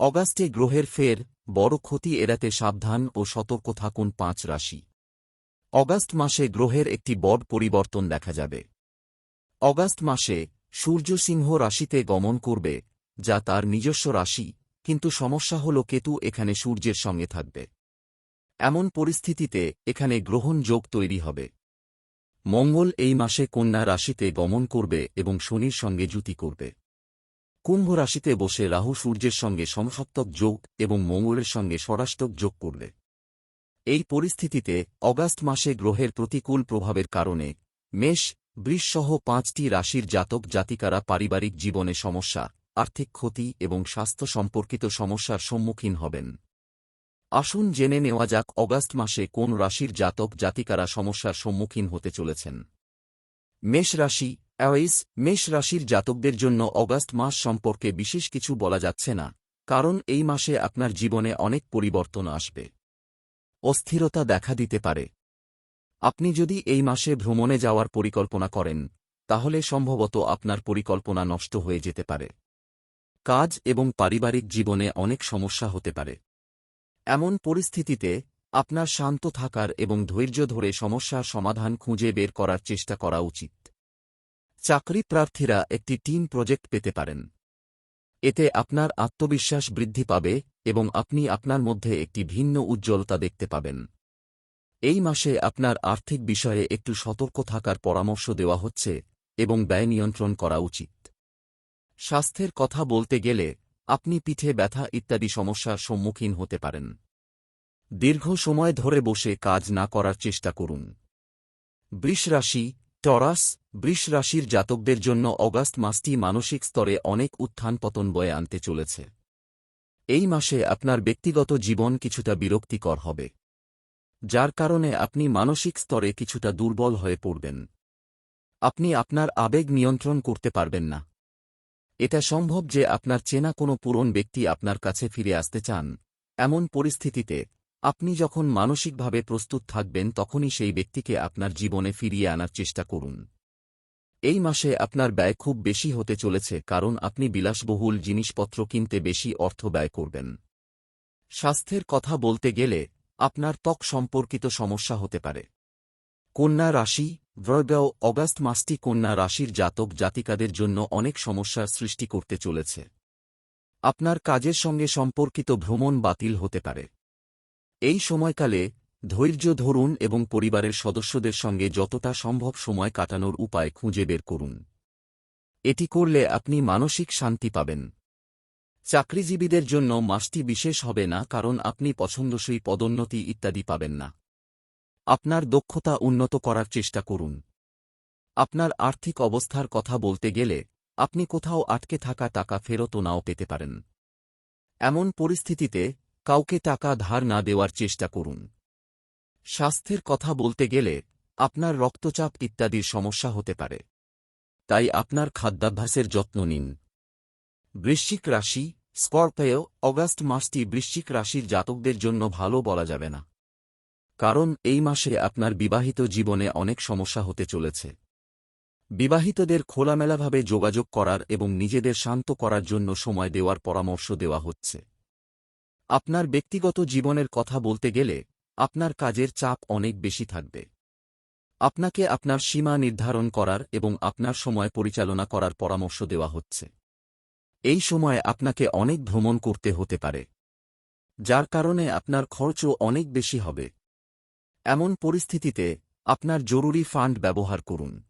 অগাস্টে গ্রহের ফের বড় ক্ষতি এড়াতে সাবধান ও সতর্ক থাকুন পাঁচ রাশি। অগাস্ট মাসে গ্রহের একটি বড় পরিবর্তন দেখা যাবে। অগাস্ট মাসে সূর্য সিংহ রাশিতে গমন করবে, যা তার নিজস্ব রাশি, কিন্তু সমস্যা হল কেতু এখানে সূর্যের সঙ্গে থাকবে। এমন পরিস্থিতিতে এখানে গ্রহণ যোগ তৈরি হবে। মঙ্গল এই মাসে কন্যা রাশিতে গমন করবে এবং শনির সঙ্গে জুতি করবে। কুম্ভ রাশিতে বসে রাহু সূর্যের সঙ্গে সমসত্তক যোগ এবং মঙ্গলের সঙ্গে স্বরাষ্টক যোগ করবে। এই পরিস্থিতিতে অগাস্ট মাসে গ্রহের প্রতিকূল প্রভাবের কারণে মেষ, বৃষসহ পাঁচটি রাশির জাতক জাতিকারা পারিবারিক জীবনে সমস্যা, আর্থিক ক্ষতি এবং স্বাস্থ্য সম্পর্কিত সমস্যার সম্মুখীন হবেন। আসুন জেনে নেওয়া যাক অগাস্ট মাসে কোন রাশির জাতক জাতিকারা সমস্যার সম্মুখীন হতে চলেছেন। মেষ রাশি অ্যাওয়েস, মেষ রাশির জাতকদের জন্য অগাস্ট মাস সম্পর্কে বিশেষ কিছু বলা যাচ্ছে না, কারণ এই মাসে আপনার জীবনে অনেক পরিবর্তন আসবে। অস্থিরতা দেখা দিতে পারে। আপনি যদি এই মাসে ভ্রমণে যাওয়ার পরিকল্পনা করেন, তাহলে সম্ভবত আপনার পরিকল্পনা নষ্ট হয়ে যেতে পারে। কাজ এবং পারিবারিক জীবনে অনেক সমস্যা হতে পারে। এমন পরিস্থিতিতে আপনার শান্ত থাকার এবং ধৈর্য ধরে সমস্যার সমাধান খুঁজে বের করার চেষ্টা করা উচিত। চাকরি প্রার্থীরা একটি টিম প্রজেক্ট পেতে পারেন। এতে আপনার আত্মবিশ্বাস বৃদ্ধি পাবে এবং আপনি আপনার মধ্যে একটি ভিন্ন উজ্জ্বলতা দেখতে পাবেন। এই মাসে আপনার আর্থিক বিষয়ে একটু সতর্ক থাকার পরামর্শ দেওয়া হচ্ছে এবং ব্যয় নিয়ন্ত্রণ করা উচিত। স্বাস্থ্যের কথা বলতে গেলে আপনি পিঠে ব্যথা ইত্যাদি সমস্যার সম্মুখীন হতে পারেন। দীর্ঘ সময় ধরে বসে কাজ না করার চেষ্টা করুন। বৃষ রাশি টরাস, বৃষ রাশির জাতকদের জন্য অগাস্ট মাসটি মানসিক স্তরে অনেক উত্থান পতন বয়ে আনতে চলেছে। এই মাসে আপনার ব্যক্তিগত জীবন কিছুটা বিরক্তিকর হবে, যার কারণে আপনি মানসিক স্তরে কিছুটা দুর্বল হয়ে পড়বেন। আপনি আপনার আবেগ নিয়ন্ত্রণ করতে পারবেন না। এটা সম্ভব যে আপনার চেনা কোনো পুরন ব্যক্তি আপনার কাছে ফিরে আসতে চান, এমন পরিস্থিতিতে আপনি যখন মানসিকভাবে প্রস্তুত থাকবেন, তখনই সেই ব্যক্তিকে আপনার জীবনে ফিরিয়ে আনার চেষ্টা করুন। এই মাসে আপনার ব্যয় খুব বেশি হতে চলেছে, কারণ আপনি বিলাসবহুল জিনিসপত্র কিনতে বেশি অর্থ ব্যয় করবেন। স্বাস্থ্যের কথা বলতে গেলে, আপনার ত্বক সম্পর্কিত সমস্যা হতে পারে। কন্যা রাশি ব্রয়গাও অগাস্ট মাসটি কন্যা রাশির জাতক জাতিকাদের জন্য অনেক সমস্যার সৃষ্টি করতে চলেছে। আপনার কাজের সঙ্গে সম্পর্কিত ভ্রমণ বাতিল হতে পারে। এই সময়কালে ধৈর্য ধরুন এবং পরিবারের সদস্যদের সঙ্গে যতটা সম্ভব সময় কাটানোর উপায় খুঁজে বের করুন। এটি করলে আপনি মানসিক শান্তি পাবেন। চাকরিজীবীদের জন্য মাসটি বিশেষ হবে না কারণ আপনি পছন্দসই পদোন্নতি ইত্যাদি পাবেন না। আপনার দক্ষতা উন্নত করার চেষ্টা করুন। আপনার আর্থিক অবস্থার কথা বলতে গেলে আপনি কোথাও আটকে থাকা টাকা ফেরতও নাও পেতে পারেন। এমন পরিস্থিতিতে কাউকে টাকা ধার না দেওয়ার চেষ্টা করুন। স্বাস্থ্যের কথা বলতে গেলে, আপনার রক্তচাপ ইত্যাদির সমস্যা হতে পারে। তাই আপনার খাদ্যাভ্যাসের যত্ন নিন। বৃশ্চিক রাশি স্কর্পেয় অগাস্ট মাসটি বৃশ্চিক রাশির জাতকদের জন্য ভালো বলা যাবে না। কারণ এই মাসে আপনার বিবাহিত জীবনে অনেক সমস্যা হতে চলেছে। বিবাহিতদের খোলামেলাভাবে যোগাযোগ করার এবং নিজেদের শান্ত করার জন্য সময় দেওয়ার পরামর্শ দেওয়া হচ্ছে। আপনার ব্যক্তিগত জীবনের কথা বলতে গেলে, আপনার কাজের চাপ অনেক বেশি থাকবে। আপনাকে আপনার সীমা নির্ধারণ করার এবং আপনার সময় পরিচালনা করার পরামর্শ দেওয়া হচ্ছে। এই সময় আপনাকে অনেক ভ্রমণ করতে হতে পারে। যার কারণে আপনার খরচও অনেক বেশি হবে। এমন পরিস্থিতিতে আপনার জরুরি ফান্ড ব্যবহার করুন।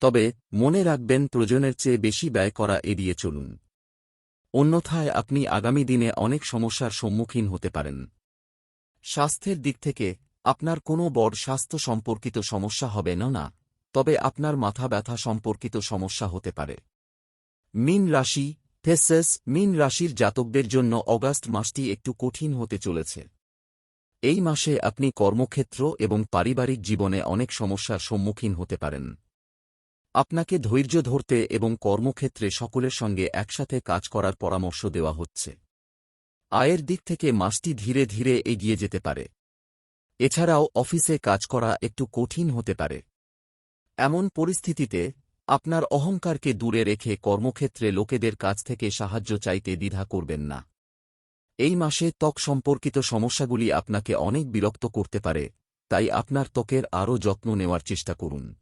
তবে মনে রাখবেন, প্রয়োজনের চেয়ে বেশি ব্যয় করা এড়িয়ে চলুন। অন্যথায় আপনি আগামী দিনে অনেক সমস্যার সম্মুখীন হতে পারেন। স্বাস্থ্যের দিক থেকে, আপনার কোনো বড় স্বাস্থ্য সম্পর্কিত সমস্যা হবে না না, তবে আপনার মাথা ব্যথা সম্পর্কিত সমস্যা হতে পারে। মিন রাশি, থেসেস, মিন রাশির জাতকদের জন্য অগাস্ট মাসটি একটু কঠিন হতে চলেছে। এই মাসে আপনি কর্মক্ষেত্র এবং পারিবারিক জীবনে অনেক সমস্যার সম্মুখীন হতে পারেন। আপনাকে ধৈর্য ধরতে এবং কর্মক্ষেত্রে সকলের সঙ্গে একসাথে কাজ করার পরামর্শ দেওয়া হচ্ছে। আয়ের দিক থেকে মাসটি ধীরে ধীরে এগিয়ে যেতে পারে। এছাড়াও অফিসে কাজ করা একটু কঠিন হতে পারে। এমন পরিস্থিতিতে আপনার অহংকারকে দূরে রেখে কর্মক্ষেত্রে লোকেদের কাছ থেকে সাহায্য চাইতে দ্বিধা করবেন না। এই মাসে ত্বক সম্পর্কিত সমস্যাগুলি আপনাকে অনেক বিরক্ত করতে পারে, তাই আপনার ত্বকের আরও যত্ন নেওয়ার চেষ্টা করুন।